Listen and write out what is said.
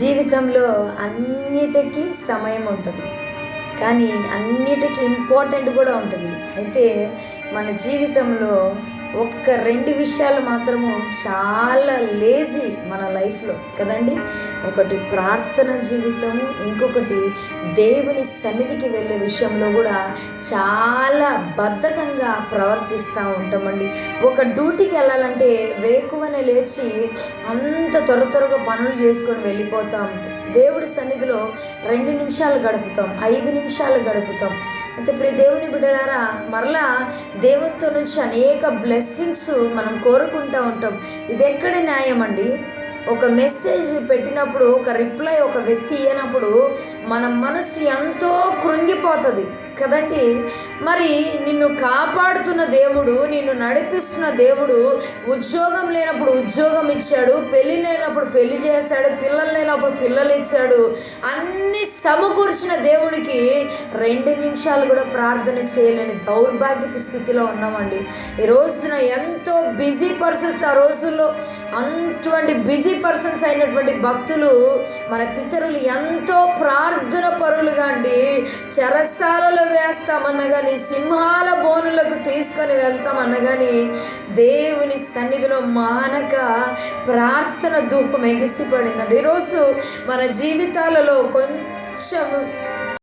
జీవితంలో అన్నిటికీ సమయం ఉంటుంది. కానీ అన్నిటికీ ఇంపార్టెంట్ కూడా ఉంటుంది. అయితే మన జీవితంలో ఒక్క రెండు విషయాలు మాత్రము చాలా లేజీ మన లైఫ్లో కదండి? ఒకటి ప్రార్థన జీవితము ఇంకొకటి దేవుని సన్నిధికి వెళ్ళే విషయంలో కూడా చాలా బద్ధకంగా ప్రవర్తిస్తూ ఉంటామండి. ఒక డ్యూటీకి వెళ్ళాలంటే వేకువనే లేచి అంత త్వర త్వరగా పనులు చేసుకొని వెళ్ళిపోతూ. ఉంటాం దేవుడి సన్నిధిలో రెండు నిమిషాలు గడుపుతాం ఐదు నిమిషాలు గడుపుతాం. అయితే ప్రియ దేవుని బిడ్డలారా మరలా దేవునితో నుంచి అనేక బ్లెస్సింగ్స్ మనం కోరుకుంటూ ఉంటాం. ఇది ఎక్కడ న్యాయం అండి? ఒక మెసేజ్ పెట్టినప్పుడు ఒక రిప్లై ఒక వ్యక్తి ఇయ్యనప్పుడు మన మనసు ఎంతో కృంగిపోతుంది. కదండి? మరి నిన్ను కాపాడుతున్న దేవుడు నిన్ను నడిపిస్తున్న దేవుడు ఉద్యోగం లేనప్పుడు ఉద్యోగం ఇచ్చాడు పెళ్ళి లేనప్పుడు పెళ్ళి చేశాడు పిల్లలు లేనప్పుడు పిల్లలు ఇచ్చాడు. అన్ని సమకూర్చిన దేవుడికి రెండు నిమిషాలు కూడా ప్రార్థన చేయలేని దౌర్భాగ్యపు స్థితిలో ఉన్నామండి. ఈ రోజున ఎంతో బిజీ పర్సన్స్ ఆ రోజుల్లో అటువంటి బిజీ పర్సన్స్ అయినటువంటి భక్తులు మన పితరులు ఎంతో ప్రార్థన పరులుగా అండి. చెరసాలలో వేస్తామన్నగాని సింహాల బోనులకు తీసుకొని వెళ్తామన్నగాని దేవుని సన్నిధిలో మానక ప్రార్థన ధూపం ఎగిసిపడిందండి. ఈరోజు మన జీవితాలలో కొంచెం